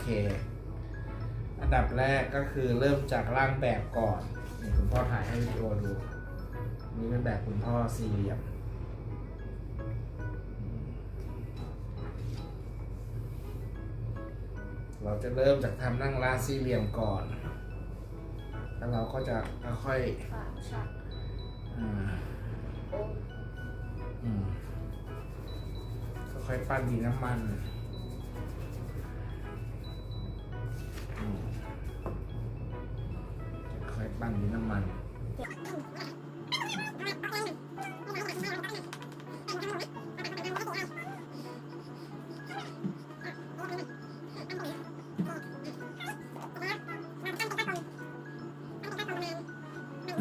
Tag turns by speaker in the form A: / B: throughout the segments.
A: เค อันดั
B: บแรกก็คือเริ่มจากร่างแบบก่อนนี่คุณพ่อถ่ายให้วิดีโอดู นี่เป็นแบบคุณพ่อสี่เหลี่ยมเราจะเริ่มจากทำนั่งร้านสี่เหลี่ยมก่อน แล้วเราก็จะค่อยค่อยปั้นดินน้ำมัน
C: หน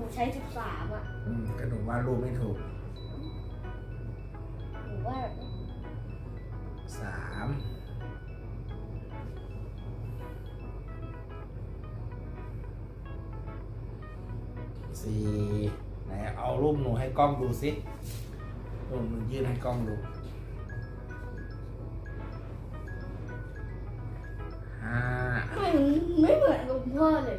C: ูใช้สิบสามอะ
B: อืมกระดูกว่าดรูปไม่ถูก
C: หนูว่าแบบนี้
B: สามสี่ ไหนเอารูปหนูให้กล้องดูสิรูปหนูยื่นให้กล้องดูห้า
C: ไม่ไม่เหมือนลุงพ่อเลย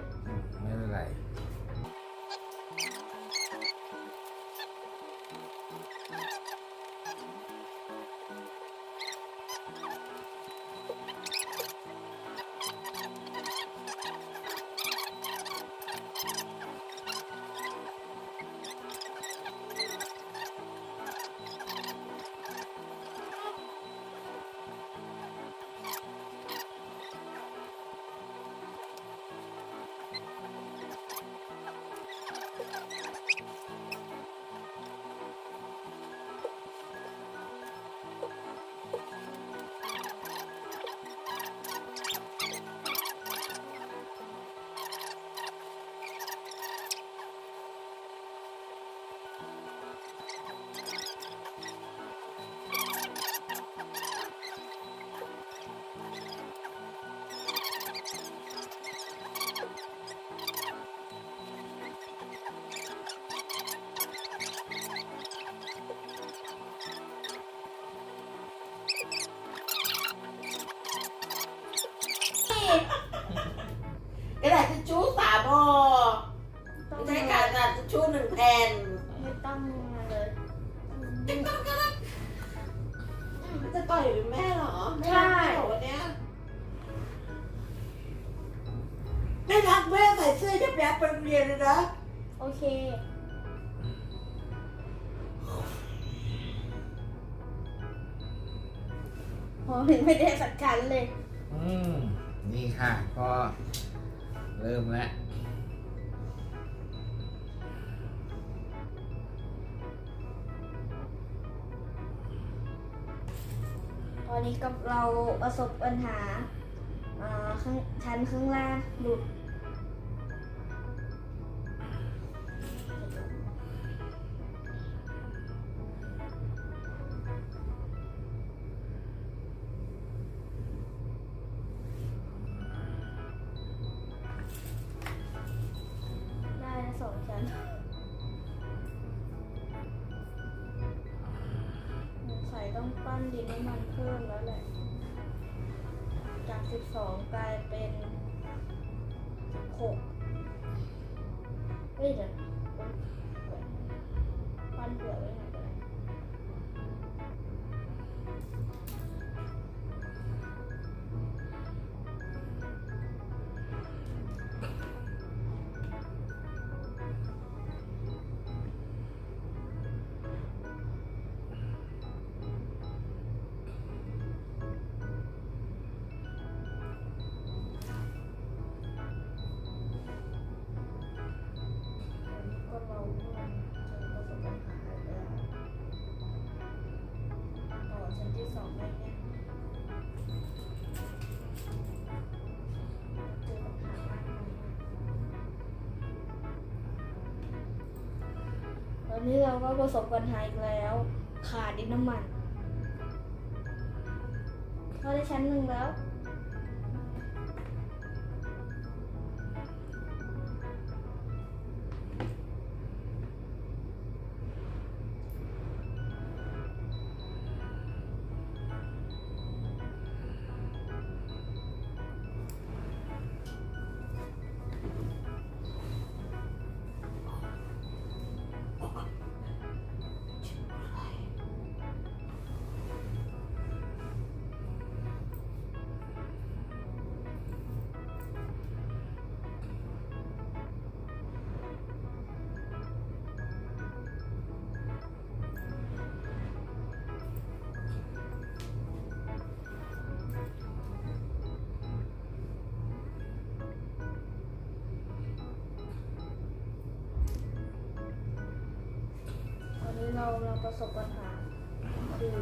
D: แม่รักแม่ใส่เสื้อยับยับไปโรงเรียนเลยนะ
C: โอเคพอเห็นไม่ได้สักชั้นเลย
B: อืม นี่ค่ะก็เริ่มแล้ว
C: ตอนนี้กับเราประสบปัญหาอ่าข้างชั้นข้างล่างหลุดได้ อนดินน้ำมันเพิ่มแล้วแหละ จากสิบสองกลายเป็นหกเฮ้ยเดี๋ยวปันเผื่อไว้ อนนี้เราก็ประสบปัญหาอีกแล้ว ขาดดินน้ำมันเราได้ชั้นหนึ่งแล้ว ประสบปัญหาคือ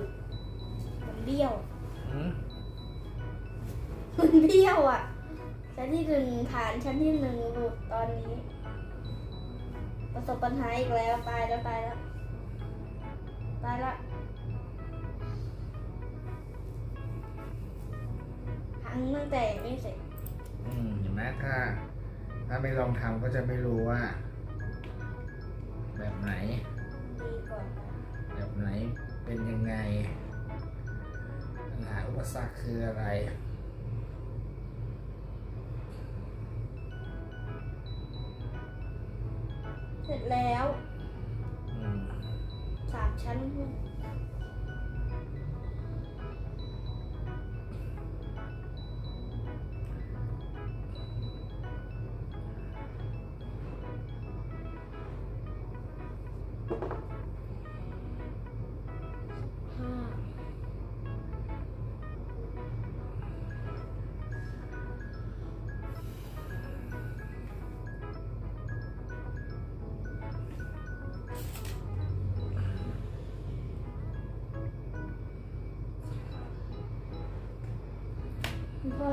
C: มันเบี้ยว
B: อืม
C: มันเบี้ยวอะ ชั้นที่หนึ่งฐานชั้นที่หนึ่งหลุดตอนนี้ ประสบปัญหาอีกแล้วตายแล้วตายแล้วตายละหังตั้งแต่ไม่เสร็จ
B: อืมเห็นไหมถ้า ถ้าไม่ลองทำก็จะไม่รู้ว่า แบบไหน
C: ดีกว่า
B: แบบไหนเป็นยังไงปัญหาอุปสรรคคืออะไร
C: เสร็จแล้ว
B: อืม
C: สามชั้นขึ้น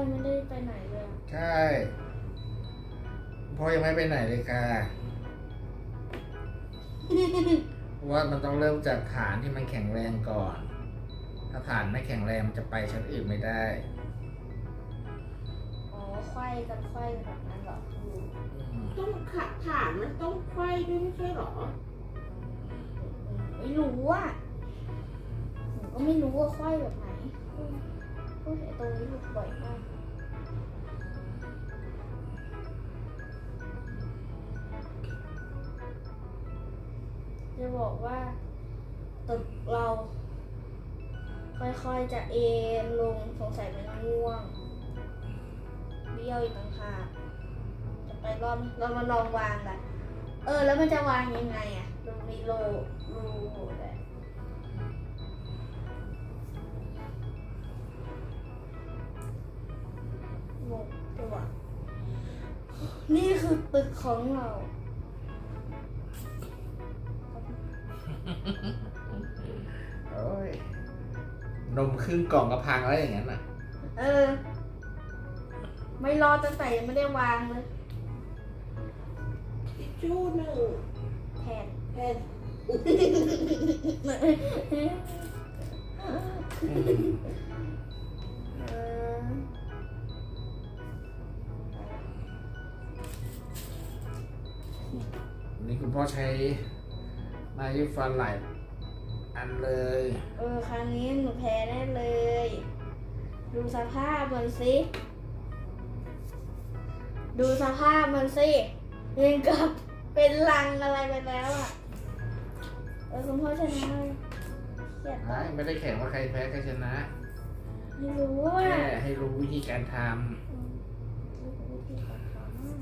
C: ยังไม่ได้ไปไหนเลยอะ
B: ใช่พ่อยังไม่ไปไหนเลยค่ะเพราะว่ามันต้องเริ่มจากฐานที่มันแข็งแรงก่อน ถ้าฐานไม่แข็งแรงมันจะไปชั้นอื่นไม่ได้
C: อ๋อไขว้กันไขว้แบบนั้นเหรอครู
B: อืม
D: ต้องขัดฐานมันต้องไขว้ด้วยไม่ใช่เหรอ
C: ไม่รู้อะหนูก็ไม่รู้ว่าไขว้แบบไหน อืมก็เห็นตรงนี้หลุดบ่อยมากจะบอกว่าตึกเรา ค่อยๆจะเอ็นลงสงสัยมันง่วงเบี้ยวอีกต่างหากจะไปรอบเรามาลองวางกันเออ แล้วมันจะวางยังไงอะรูมีโลรูแหละ คือตึกของเรา
B: โอ้ยนมครึ่งกล่องก็พังแล้วอย่างนั้นอะ
C: เออ ไม่รอตั้งแต่ยังไม่ได้วางเลย
D: ทิชชู่หนึ่ง
C: แทน
D: แทน
B: พ่อใช้ไม้ยิ้ฟันหลายอันเลย
C: เออครั้งนี้หนูแพ้แน่เลย ดูสภาพมันสิ ดูสภาพมันสิยังกับเป็นลังอะไรไปแล้วอะ เออคุณพ่อชนะเลยเครียด
B: ไม่
C: ปะ
B: ไม่ได้แข่งว่าใครแพ้ใครชนะ
C: ไม่รู้อะ
B: แค่ให้รู้วิธีการท
C: อืมวิธีการทำอะ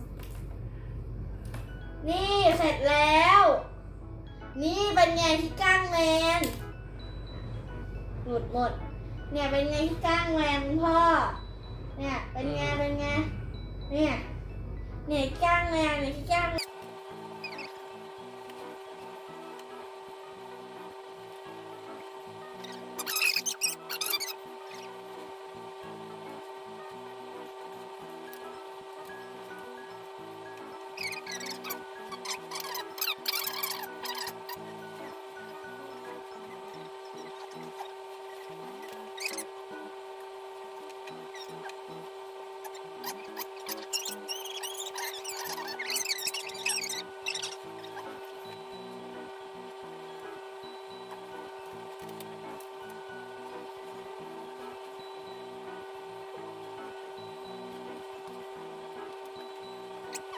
C: นี่เสร็จแล้ว นี่เป็นไงที่ก้างแมน หลุดหมด เนี่ยเป็นไงที่ก้างแมนพ่อ เนี่ยเป็นไงเป็นไง เนี่ยเนี่ยก้างแมนเนี่ยที่ก้าง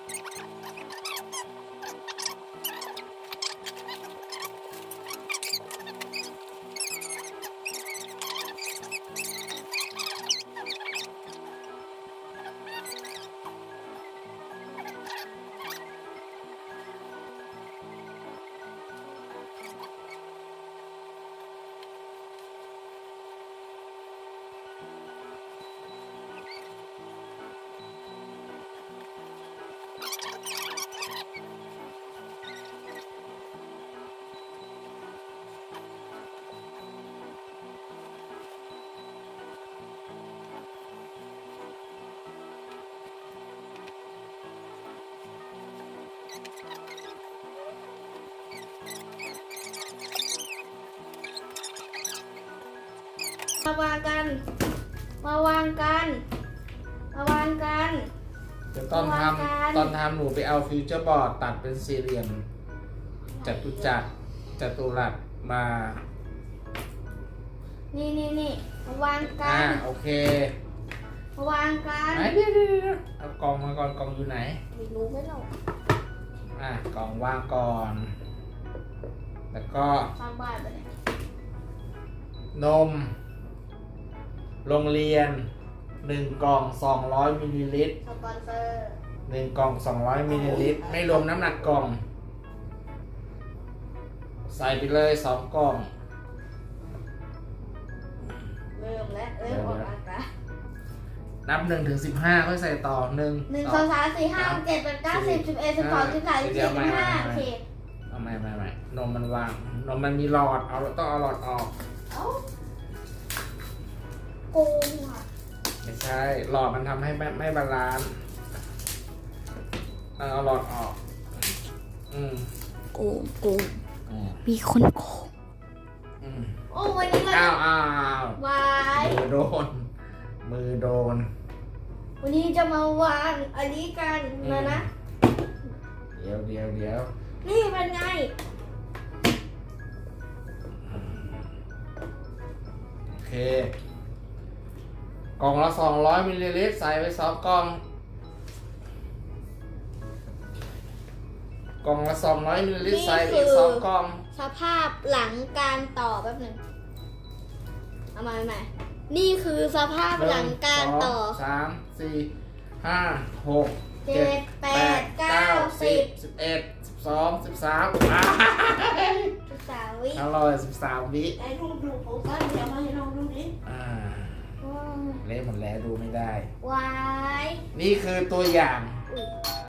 C: Thank you. มนาวางกัน มาวางกัน มาวางกัน
B: เดี๋ยวตอนท
C: วางกันำ
B: ตอนทำหนูไปเอาฟิวเจอร์บอร์ดตัดเป็นสี่เหลี่ยมจัตุจักรจัตุรัสมา
C: นี่นี่นี่มาวางกั
B: อ่าน โอเค
C: มาวางกัน
B: ไหนเดี๋ยวเดี๋ยวเดี๋ยวเอากล่องมาก่อนกล่องอยู่ไหน
C: ไม่รู้ไม่หรอก
B: อะกล่องวางก่อน แล้วก็
C: สร้างบ้านไปเนี่ย
B: นม โรงเรียนหนึ่งกล่องสองร้อยมิลลิลิตร
C: สปอนเซอร์
B: หนึ่งกล่องสองร้อยมิลลิลิตรไม่รวมน้ำหนักกล่อง ใส่ไปเลยสองกล่อง
C: เริ่มแล้วเริ่มออกอากาศ
B: นับหนึ่งถึงสิบห้าค่อยใส่ต่อหนึ่ง
C: หนึ่ง
B: ส
C: ส
B: อ
C: องงสามสี่ห้าหกเจ็ดแปดเก้าสิบสิบเอ็ดสิบสองสิบสามสิบสี่สิบห้าโอเค
B: เอาไม่ไม่ไม่นมมันวาง นมมันมีหลอด เอาต้องเอาหลอดออก
D: เอ้า
C: โกงอะ
B: ไม่ใช่หลอดมันทำให้ไม่ไม่บาลานซ์เอาหลอดออก อืม
C: โกงโกง
B: อืม
C: มีคนโกง
B: อืม
C: โอ้วันนี้มัน
B: อ้าวอ้าว
C: วาย
B: มือโดน มือโดน
C: วันนี้จะมาวางอันนี้กันนะนะ
B: เดี๋ยวเดี๋ยวเดี๋ยว
C: นี่เป็นไง
B: โอเค กล่องละสองร้อยมิลลิลิตรใส่ไปสองกล่อง กล่องละสองร้อยมิลลิลิตรใส่ไปอีกสองกล่อง
C: สภาพหลังการต่อแป๊บหนึ่งเอามาใหม่นี่คือสภาพหลังการต่อ
B: หนึ่งสงสาม สี่ ห้า หก
C: เจ็ด แปด เก้า สิบ
B: สิบเอ็ด สิบสอง สิบสามอ่า
C: สิบสามวิ
B: อร่อยสิบสามวิ
D: ไหนลูกดูโฟกัสเดี๋ยวมาให้น้องดูดิ
B: อ่า เละหมดแล้วดูไม่ได้
C: วาย
B: นี่คือตัวอย่าง